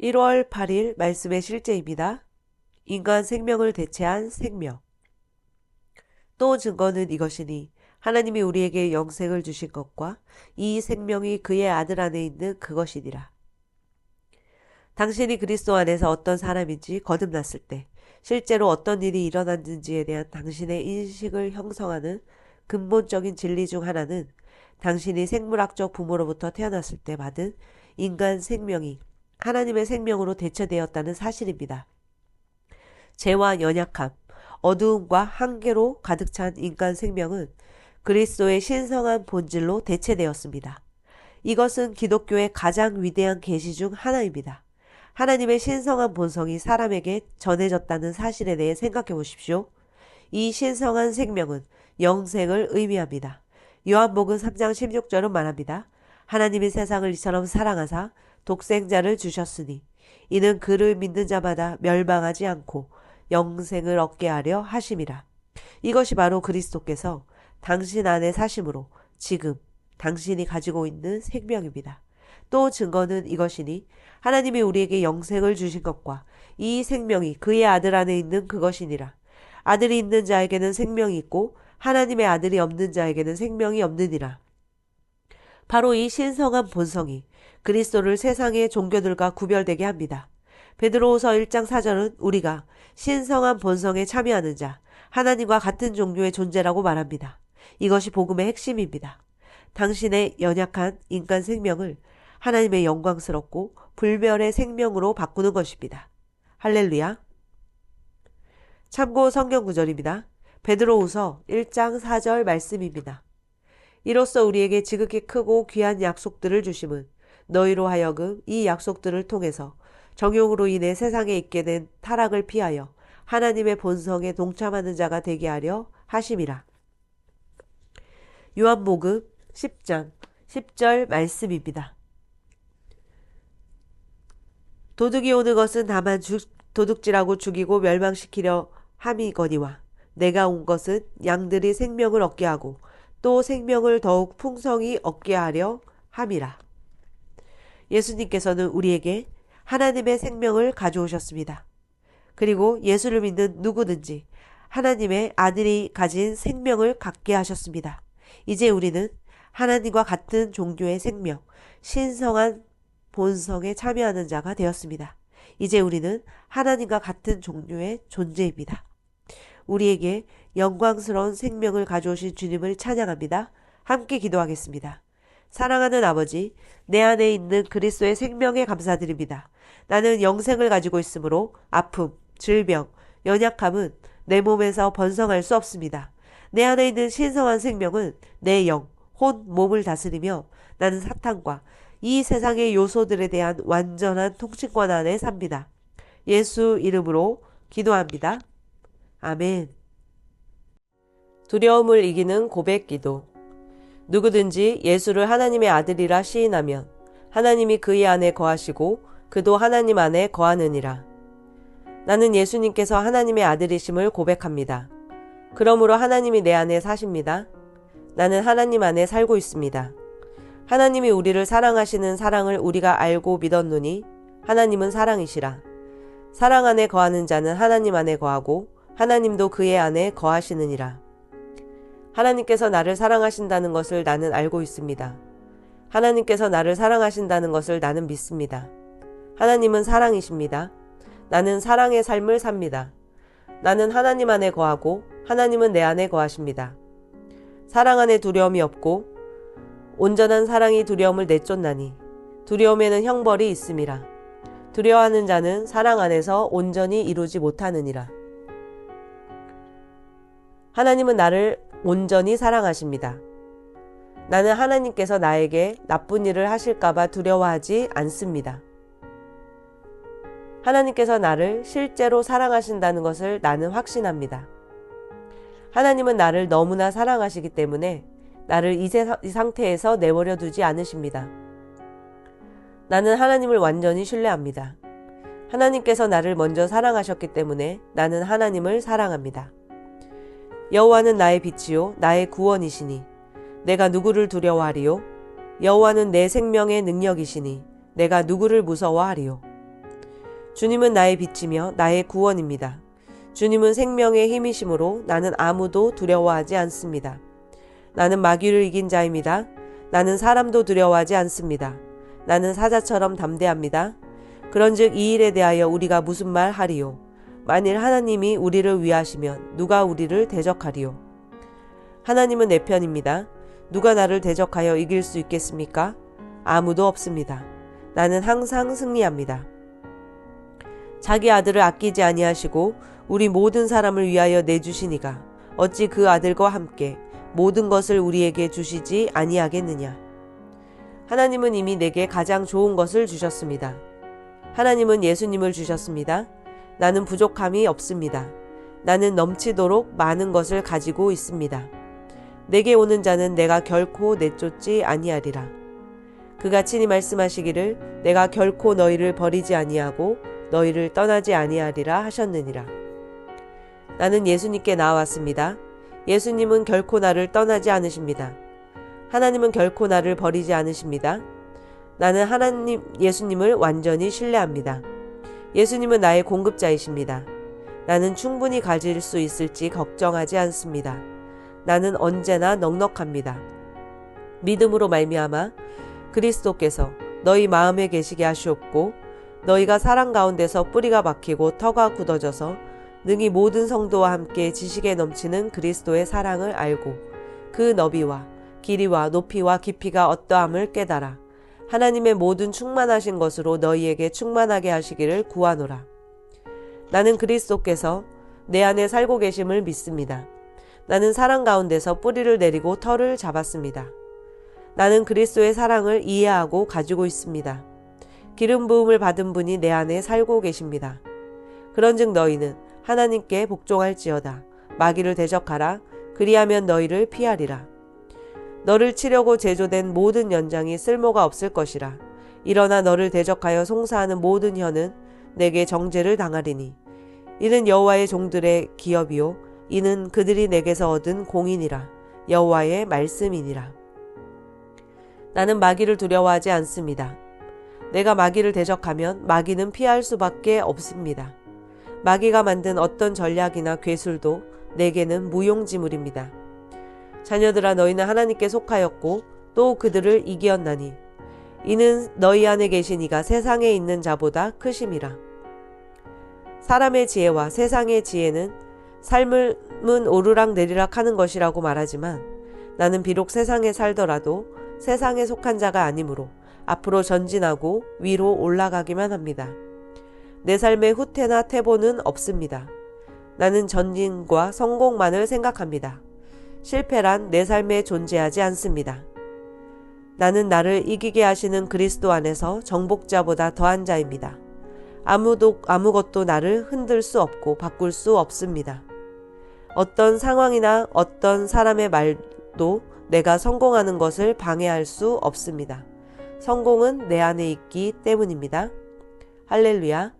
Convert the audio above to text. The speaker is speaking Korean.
1월 8일 말씀의 실제입니다. 인간 생명을 대체한 생명. 또 증거는 이것이니 하나님이 우리에게 영생을 주신 것과 이 생명이 그의 아들 안에 있는 그것이니라. 당신이 그리스도 안에서 어떤 사람인지 거듭났을 때 실제로 어떤 일이 일어났는지에 대한 당신의 인식을 형성하는 근본적인 진리 중 하나는 당신이 생물학적 부모로부터 태어났을 때 받은 인간 생명이 하나님의 생명으로 대체되었다는 사실입니다. 죄와 연약함, 어두움과 한계로 가득 찬 인간 생명은 그리스도의 신성한 본질로 대체되었습니다. 이것은 기독교의 가장 위대한 계시 중 하나입니다. 하나님의 신성한 본성이 사람에게 전해졌다는 사실에 대해 생각해 보십시오. 이 신성한 생명은 영생을 의미합니다. 요한복음 3장 16절은 말합니다. 하나님이 세상을 이처럼 사랑하사 독생자를 주셨으니 이는 그를 믿는 자마다 멸망하지 않고 영생을 얻게 하려 하심이라. 이것이 바로 그리스도께서 당신 안에 사심으로 지금 당신이 가지고 있는 생명입니다. 또 증거는 이것이니 하나님이 우리에게 영생을 주신 것과 이 생명이 그의 아들 안에 있는 그것이니라. 아들이 있는 자에게는 생명이 있고 하나님의 아들이 없는 자에게는 생명이 없느니라. 바로 이 신성한 본성이 그리스도를 세상의 종교들과 구별되게 합니다. 베드로후서 1장 4절은 우리가 신성한 본성에 참여하는 자, 하나님과 같은 종류의 존재라고 말합니다. 이것이 복음의 핵심입니다. 당신의 연약한 인간 생명을 하나님의 영광스럽고 불멸의 생명으로 바꾸는 것입니다. 할렐루야. 참고 성경 구절입니다. 베드로후서 1장 4절 말씀입니다. 이로써 우리에게 지극히 크고 귀한 약속들을 주심은 너희로 하여금 이 약속들을 통해서 정욕으로 인해 세상에 있게 된 타락을 피하여 하나님의 본성에 동참하는 자가 되게 하려 하심이라. 요한복음 10장 10절 말씀입니다. 도둑이 오는 것은 다만 주, 도둑질하고 죽이고 멸망시키려 함이거니와 내가 온 것은 양들이 생명을 얻게 하고 또 생명을 더욱 풍성히 얻게 하려 함이라. 예수님께서는 우리에게 하나님의 생명을 가져오셨습니다. 그리고 예수를 믿는 누구든지 하나님의 아들이 가진 생명을 갖게 하셨습니다. 이제 우리는 하나님과 같은 종교의 생명, 신성한 본성에 참여하는 자가 되었습니다. 이제 우리는 하나님과 같은 종류의 존재입니다. 우리에게 영광스러운 생명을 가져오신 주님을 찬양합니다. 함께 기도하겠습니다. 사랑하는 아버지, 내 안에 있는 그리스도의 생명에 감사드립니다. 나는 영생을 가지고 있으므로 아픔, 질병, 연약함은 내 몸에서 번성할 수 없습니다. 내 안에 있는 신성한 생명은 내 영, 혼, 몸을 다스리며 나는 사탄과 이 세상의 요소들에 대한 완전한 통치권 안에 삽니다. 예수 이름으로 기도합니다. 아멘. 두려움을 이기는 고백 기도. 누구든지 예수를 하나님의 아들이라 시인하면 하나님이 그의 안에 거하시고 그도 하나님 안에 거하느니라. 나는 예수님께서 하나님의 아들이심을 고백합니다. 그러므로 하나님이 내 안에 사십니다. 나는 하나님 안에 살고 있습니다. 하나님이 우리를 사랑하시는 사랑을 우리가 알고 믿었노니 하나님은 사랑이시라. 사랑 안에 거하는 자는 하나님 안에 거하고 하나님도 그의 안에 거하시느니라. 하나님께서 나를 사랑하신다는 것을 나는 알고 있습니다. 하나님께서 나를 사랑하신다는 것을 나는 믿습니다. 하나님은 사랑이십니다. 나는 사랑의 삶을 삽니다. 나는 하나님 안에 거하고 하나님은 내 안에 거하십니다. 사랑 안에 두려움이 없고 온전한 사랑이 두려움을 내쫓나니 두려움에는 형벌이 있음이라. 두려워하는 자는 사랑 안에서 온전히 이루지 못하느니라. 하나님은 나를 온전히 사랑하십니다. 나는 하나님께서 나에게 나쁜 일을 하실까봐 두려워하지 않습니다. 하나님께서 나를 실제로 사랑하신다는 것을 나는 확신합니다. 하나님은 나를 너무나 사랑하시기 때문에 나를 이, 상태에서 내버려 두지 않으십니다. 나는 하나님을 완전히 신뢰합니다. 하나님께서 나를 먼저 사랑하셨기 때문에 나는 하나님을 사랑합니다. 여호와는 나의 빛이요 나의 구원이시니 내가 누구를 두려워하리요 여호와는 내 생명의 능력이시니 내가 누구를 무서워하리요 주님은 나의 빛이며 나의 구원입니다. 주님은 생명의 힘이심으로 나는 아무도 두려워하지 않습니다. 나는 마귀를 이긴 자입니다. 나는 사람도 두려워하지 않습니다. 나는 사자처럼 담대합니다. 그런즉 이 일에 대하여 우리가 무슨 말 하리요? 만일 하나님이 우리를 위하시면 누가 우리를 대적하리요? 하나님은 내 편입니다. 누가 나를 대적하여 이길 수 있겠습니까? 아무도 없습니다. 나는 항상 승리합니다. 자기 아들을 아끼지 아니하시고 우리 모든 사람을 위하여 내주시니가 어찌 그 아들과 함께 모든 것을 우리에게 주시지 아니하겠느냐. 하나님은 이미 내게 가장 좋은 것을 주셨습니다. 하나님은 예수님을 주셨습니다. 나는 부족함이 없습니다. 나는 넘치도록 많은 것을 가지고 있습니다. 내게 오는 자는 내가 결코 내쫓지 아니하리라. 그가 친히 말씀하시기를 내가 결코 너희를 버리지 아니하고 너희를 떠나지 아니하리라 하셨느니라. 나는 예수님께 나왔습니다. 예수님은 결코 나를 떠나지 않으십니다. 하나님은 결코 나를 버리지 않으십니다. 나는 하나님 예수님을 완전히 신뢰합니다. 예수님은 나의 공급자이십니다. 나는 충분히 가질 수 있을지 걱정하지 않습니다. 나는 언제나 넉넉합니다. 믿음으로 말미암아 그리스도께서 너희 마음에 계시게 하시옵고 너희가 사랑 가운데서 뿌리가 박히고 터가 굳어져서 능히 모든 성도와 함께 지식에 넘치는 그리스도의 사랑을 알고 그 너비와 길이와 높이와 깊이가 어떠함을 깨달아 하나님의 모든 충만하신 것으로 너희에게 충만하게 하시기를 구하노라. 나는 그리스도께서 내 안에 살고 계심을 믿습니다. 나는 사랑 가운데서 뿌리를 내리고 털을 잡았습니다. 나는 그리스도의 사랑을 이해하고 가지고 있습니다. 기름 부음을 받은 분이 내 안에 살고 계십니다. 그런즉 너희는 하나님께 복종할지어다. 마귀를 대적하라. 그리하면 너희를 피하리라. 너를 치려고 제조된 모든 연장이 쓸모가 없을 것이라. 일어나 너를 대적하여 송사하는 모든 혀는 내게 정죄를 당하리니. 이는 여호와의 종들의 기업이요 이는 그들이 내게서 얻은 공인이라 여호와의 말씀이니라. 나는 마귀를 두려워하지 않습니다. 내가 마귀를 대적하면 마귀는 피할 수밖에 없습니다. 마귀가 만든 어떤 전략이나 괴술도 내게는 무용지물입니다. 자녀들아 너희는 하나님께 속하였고 또 그들을 이기었나니 이는 너희 안에 계신 이가 세상에 있는 자보다 크심이라. 사람의 지혜와 세상의 지혜는 삶은 오르락 내리락 하는 것이라고 말하지만 나는 비록 세상에 살더라도 세상에 속한 자가 아니므로 앞으로 전진하고 위로 올라가기만 합니다. 내 삶의 후퇴나 퇴보는 없습니다. 나는 전진과 성공만을 생각합니다. 실패란 내 삶에 존재하지 않습니다. 나는 나를 이기게 하시는 그리스도 안에서 정복자보다 더한 자입니다. 아무도 아무것도 나를 흔들 수 없고 바꿀 수 없습니다. 어떤 상황이나 어떤 사람의 말도 내가 성공하는 것을 방해할 수 없습니다. 성공은 내 안에 있기 때문입니다. 할렐루야.